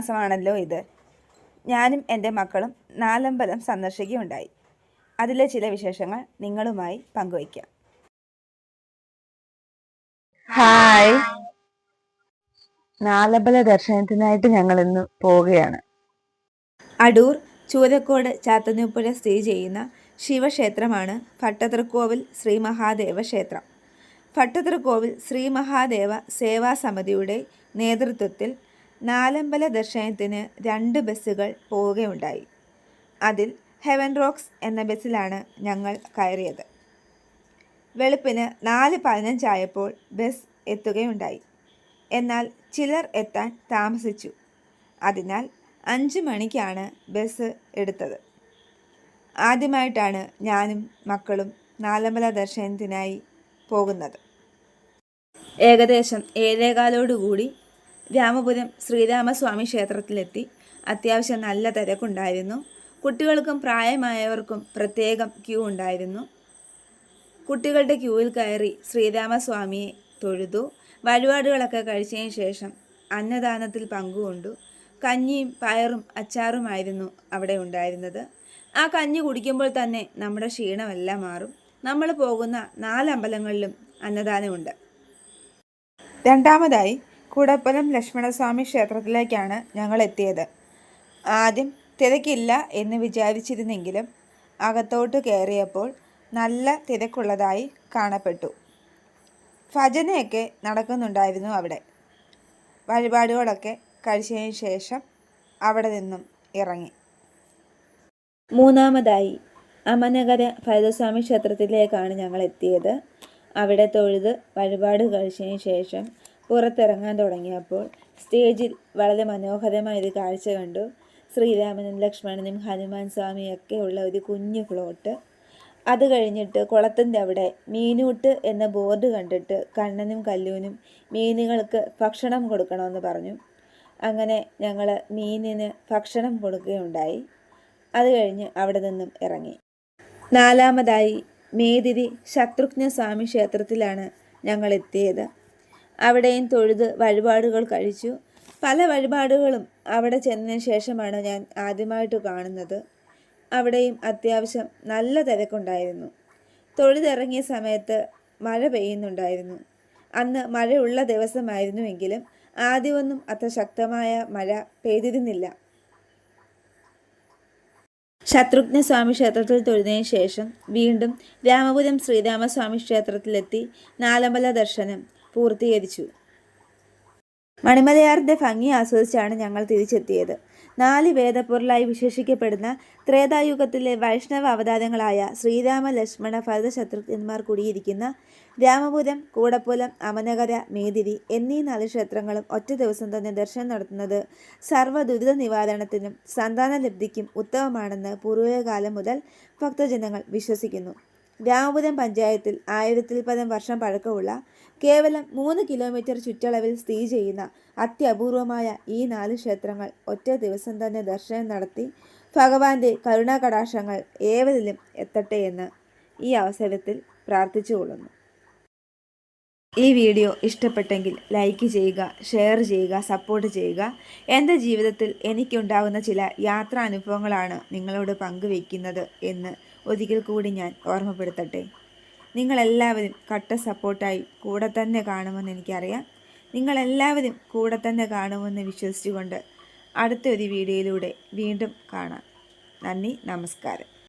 മാസമാണല്ലോ ഇത്. ഞാനും എന്റെ മക്കളും നാലമ്പലം സന്ദർശിക്കുകയുണ്ടായി. അതിലെ ചില വിശേഷങ്ങൾ നിങ്ങളുമായി പങ്കുവയ്ക്കാം. ഹായ്. നാലമ്പല ദർശനത്തിനായിട്ട് ഞങ്ങൾ ഇന്ന് പോവുകയാണ്. അടൂർ ചൂരക്കോട് ചാത്തന്നൂപ്പുഴ സ്ഥിതി ചെയ്യുന്ന ശിവക്ഷേത്രമാണ് ഭട്ടതൃക്കോവിൽ ശ്രീ മഹാദേവ ക്ഷേത്രം. ഭട്ടതൃക്കോവിൽ ശ്രീ മഹാദേവ സേവാ സമിതിയുടെ നേതൃത്വത്തിൽ നാലമ്പല ദർശനത്തിന് രണ്ട് ബസ്സുകൾ പോവുകയുണ്ടായി. അതിൽ ഹെവൻ റോക്സ് എന്ന ബസ്സിലാണ് ഞങ്ങൾ കയറിയത്. വെളുപ്പിന് നാല് പതിനഞ്ചായപ്പോൾ ബസ് എത്തുകയുണ്ടായി. എന്നാൽ ചിലർ എത്താൻ താമസിച്ചു. അതിനാൽ അഞ്ച് മണിക്കാണ് ബസ് എടുത്തത്. ആദ്യമായിട്ടാണ് ഞാനും മക്കളും നാലമ്പല ദർശനത്തിനായി പോകുന്നത്. ഏകദേശം ഏഴേകാലോടുകൂടി രാമപുരം ശ്രീരാമസ്വാമി ക്ഷേത്രത്തിലെത്തി. അത്യാവശ്യം നല്ല തിരക്കുണ്ടായിരുന്നു. കുട്ടികൾക്കും പ്രായമായവർക്കും പ്രത്യേകം ക്യൂ ഉണ്ടായിരുന്നു. കുട്ടികളുടെ ക്യൂവിൽ കയറി ശ്രീരാമസ്വാമിയെ തൊഴുതു. വഴിപാടുകളൊക്കെ കഴിച്ചതിന് ശേഷം അന്നദാനത്തിൽ പങ്കുകൊണ്ടു. കഞ്ഞിയും പയറും അച്ചാറുമായിരുന്നു അവിടെ ഉണ്ടായിരുന്നത്. ആ കഞ്ഞി കുടിക്കുമ്പോൾ തന്നെ നമ്മുടെ ക്ഷീണമെല്ലാം മാറും. നമ്മൾ പോകുന്ന നാലമ്പലങ്ങളിലും അന്നദാനമുണ്ട്. രണ്ടാമതായി കുടപ്പലം ലക്ഷ്മണസ്വാമി ക്ഷേത്രത്തിലേക്കാണ് ഞങ്ങൾ എത്തിയത് ആദ്യം തിരക്കില്ല എന്ന് വിചാരിച്ചിരുന്നെങ്കിലും അകത്തോട്ട് കയറിയപ്പോൾ നല്ല തിരക്കുള്ളതായി കാണപ്പെട്ടു. ഭജനയൊക്കെ നടക്കുന്നുണ്ടായിരുന്നു അവിടെ. വഴിപാടുകളൊക്കെ കഴിച്ചതിന് ശേഷം അവിടെ നിന്നും ഇറങ്ങി. മൂന്നാമതായി അമനഗര ഭരതസ്വാമി ക്ഷേത്രത്തിലേക്കാണ് ഞങ്ങൾ എത്തിയത് അവിടെ തൊഴുത് വഴിപാട് കഴിച്ചതിന് ശേഷം പുറത്തിറങ്ങാൻ തുടങ്ങിയപ്പോൾ സ്റ്റേജിൽ വളരെ മനോഹരമായ ഒരു കാഴ്ച കണ്ടു. ശ്രീരാമനും ലക്ഷ്മണനും ഹനുമാൻ സ്വാമിയൊക്കെ ഉള്ള ഒരു കുഞ്ഞു ഫ്ലോട്ട് അത് കഴിഞ്ഞിട്ട് കുളത്തിന്റെ അവിടെ മീനൂട്ട് എന്ന ബോർഡ് കണ്ടിട്ട് കണ്ണനും കല്ലൂനും മീനുകൾക്ക് ഭക്ഷണം കൊടുക്കണമെന്ന് പറഞ്ഞു. അങ്ങനെ ഞങ്ങൾ മീനിന് ഭക്ഷണം കൊടുക്കുകയുണ്ടായി. അത് കഴിഞ്ഞ് അവിടെ നിന്നും ഇറങ്ങി. നാലാമതായി മേതിരി ശത്രുഘ്ന സ്വാമി ക്ഷേത്രത്തിലാണ് ഞങ്ങൾ എത്തിയത് അവിടെയും തൊഴുത് വഴിപാടുകൾ കഴിച്ചു. പല വഴിപാടുകളും അവിടെ ചെന്നതിന് ശേഷമാണ് ഞാൻ ആദ്യമായിട്ട് കാണുന്നത്. അവിടെയും അത്യാവശ്യം നല്ല തിരക്കുണ്ടായിരുന്നു. തൊഴുതിറങ്ങിയ സമയത്ത് മഴ പെയ്യുന്നുണ്ടായിരുന്നു. അന്ന് മഴയുള്ള ദിവസമായിരുന്നുവെങ്കിലും ആദ്യമൊന്നും അത്ര ശക്തമായ മഴ പെയ്തിരുന്നില്ല. ശത്രുഘ്നസ്വാമി ക്ഷേത്രത്തിൽ തൊഴുതിനു ശേഷം വീണ്ടും രാമപുരം ശ്രീരാമസ്വാമി ക്ഷേത്രത്തിലെത്തി നാലമ്പല ദർശനം പൂർത്തീകരിച്ചു. മണിമലയാറിന്റെ ഭംഗി ആസ്വദിച്ചാണ് ഞങ്ങൾ തിരിച്ചെത്തിയത്. നാല് വേദപ്പൊരുളായി വിശേഷിക്കപ്പെടുന്ന ത്രേതായുഗത്തിലെ വൈഷ്ണവ അവതാരങ്ങളായ ശ്രീരാമ ലക്ഷ്മണ ഭരത ശത്രുഘ്നന്മാർ കുടിയിരിക്കുന്ന രാമപുരം കൂടപ്പുലം അമനകര മേതിരി എന്നീ നാല് ക്ഷേത്രങ്ങളും ഒറ്റ ദിവസം തന്നെ ദർശനം നടത്തുന്നത് സർവ ദുരിത നിവാരണത്തിനും സന്താനലബ്ധിക്കും ഉത്തമമാണെന്ന് പൂർവകാലം മുതൽ ഭക്തജനങ്ങൾ വിശ്വസിക്കുന്നു. രാമപുരം പഞ്ചായത്തിൽ ആയിരത്തിൽ പരം വർഷം പഴക്കമുള്ള കേവലം മൂന്ന് കിലോമീറ്റർ ചുറ്റളവിൽ സ്ഥിതി ചെയ്യുന്ന അത്യപൂർവമായ ഈ നാല് ക്ഷേത്രങ്ങൾ ഒറ്റ ദിവസം തന്നെ ദർശനം നടത്തി ഭഗവാന്റെ കരുണാകടാക്ഷങ്ങൾ ഏവരിലും എത്തട്ടെ എന്ന് ഈ അവസരത്തിൽ പ്രാർത്ഥിച്ചുകൊള്ളുന്നു ഈ വീഡിയോ ഇഷ്ടപ്പെട്ടെങ്കിൽ ലൈക്ക് ചെയ്യുക ഷെയർ ചെയ്യുക സപ്പോർട്ട് ചെയ്യുക. എന്റെ ജീവിതത്തിൽ എനിക്കുണ്ടാകുന്ന ചില യാത്രാ അനുഭവങ്ങളാണ് നിങ്ങളോട് പങ്കുവയ്ക്കുന്നത് എന്ന് ഒരിക്കൽ കൂടി ഞാൻ ഓർമ്മപ്പെടുത്തട്ടെ. നിങ്ങളെല്ലാവരും കട്ട സപ്പോർട്ടായി കൂടെ തന്നെ കാണുമെന്ന് എനിക്കറിയാം. നിങ്ങളെല്ലാവരും കൂടെ തന്നെ കാണുമെന്ന് വിശ്വസിച്ചുകൊണ്ട് അടുത്തൊരു വീഡിയോയിലൂടെ വീണ്ടും കാണാം. നന്ദി നമസ്കാരം.